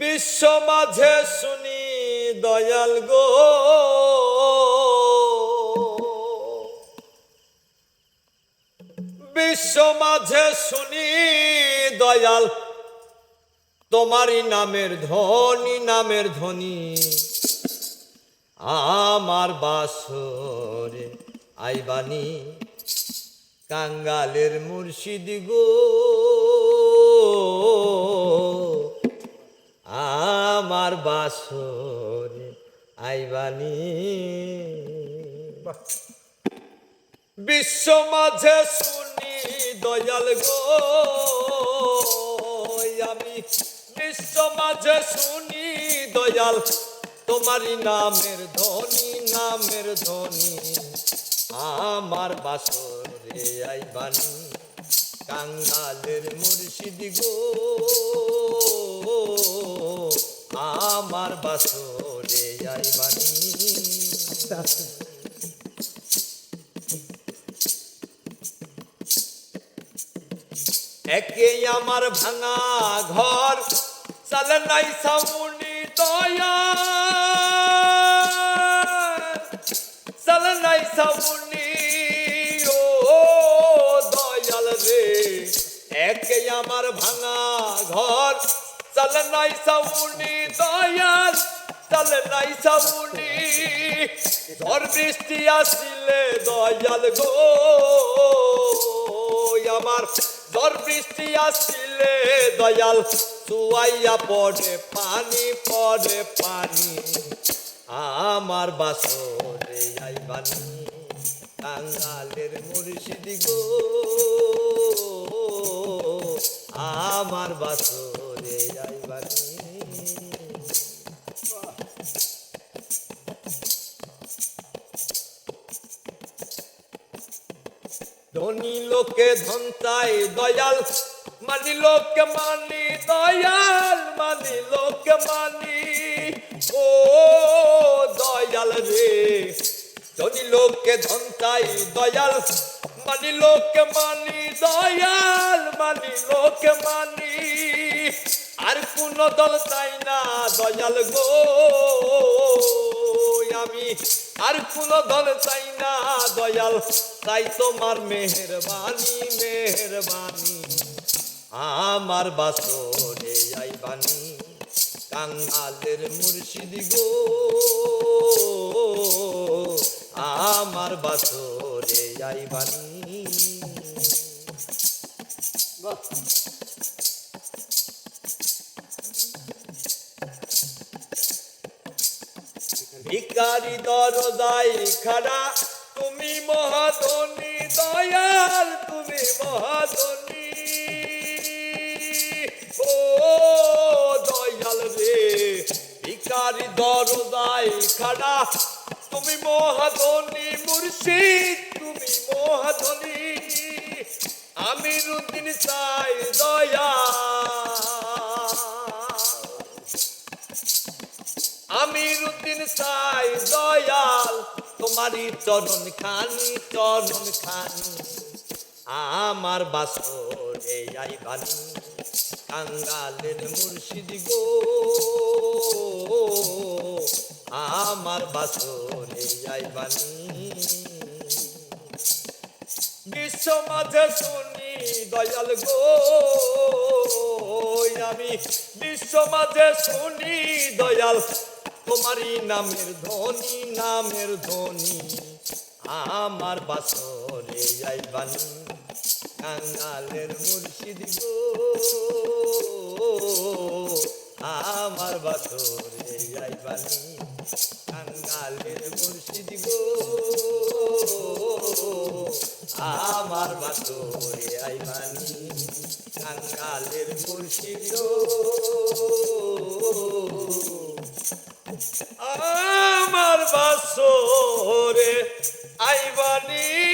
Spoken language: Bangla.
বিশ্ব মাঝে শুনি, দয়াল গো। বিশ্ব মাঝে শুনি, দয়াল। তোমারই নামের ধনী নামের ধনী আমার বাসরে আইবানি, কাঙ্গালের মুর্শিদ গো। বাসরে আইবানি। বিশ্ব মাঝে শুনি দয়াল গো আমি বিশ্ব মাঝে শুনি দয়াল তোমারই নামের ধনী নামের ধনী আমার বাসরে আইবানি। কাঙ্গালের মুর্শিদ গো আমার বাসরে আইবানি একে আমার ভাঙা ঘর, চালে নাই সামুনি দয়া। চালে নাই সামুনি, ও দয়াল রে। একে আমার ভাঙা ঘর চালে নাই সামুনি দয়াল, চালে নাই সামুনি। ঝড় বৃষ্টি আসিলে দয়াল গো। আমার ঝড় বৃষ্টি আসিলে দয়াল সুয়াইয়া পড়ে পানি পড়ে পানি। আমার বাসরে আইবানি কাঙ্গালের মুর্শিদ গো। আমার বাসরে ধনী লোকে ধন চাই দয়াল, মানি লোকে মানি দয়াল, মানি লোকে মানি। ও দয়াল রে, ধনী লোকে ধন চাই দয়াল, মানি লোকে মানি দয়াল, মানি লোকে মানি। আর কোন দল চাই না দয়াল গো, আমি আর কোন দল চাই না, দয়াল। তাই তোমার মেহরবানি মেহরবানি। আমার বাসরে আইবানি কাঙ্গালের মুর্শিদ গো। আমার বাসরে আইবানি ভিকারি দরজাই খাড়া, তুমি মহাধনী, দয়াল, তুমি মহাধনী। ও দয়াল রে ভিকারি দরজাই খাড়া, তুমি মহাধনী মুর্শিদ, তুমি মহাধনী। আমি রুদিন চাই দয়া আমির উদ্দিন সাই দয়াল, তোমারই চরণ খানি চরণ খানি। আমার বাসরে আইবানি কাঙ্গালের মুর্শিদ গো। আমার বাসরে আইবানি বিশ্ব মাঝে শুনি দয়াল গো। আমি বিশ্ব মাঝে শুনি দয়াল তোমারই নামের ধনী নামের ধনী আমার বাসরে আইবানি কাঙ্গালের মুর্শিদ গো। আমার বাসরে আইবানি কাঙ্গালের মুর্শিদ গো। আমার বাসরে আইবানি কাঙ্গালের মুর্শিদ গো। আমার বাসরে আইবানি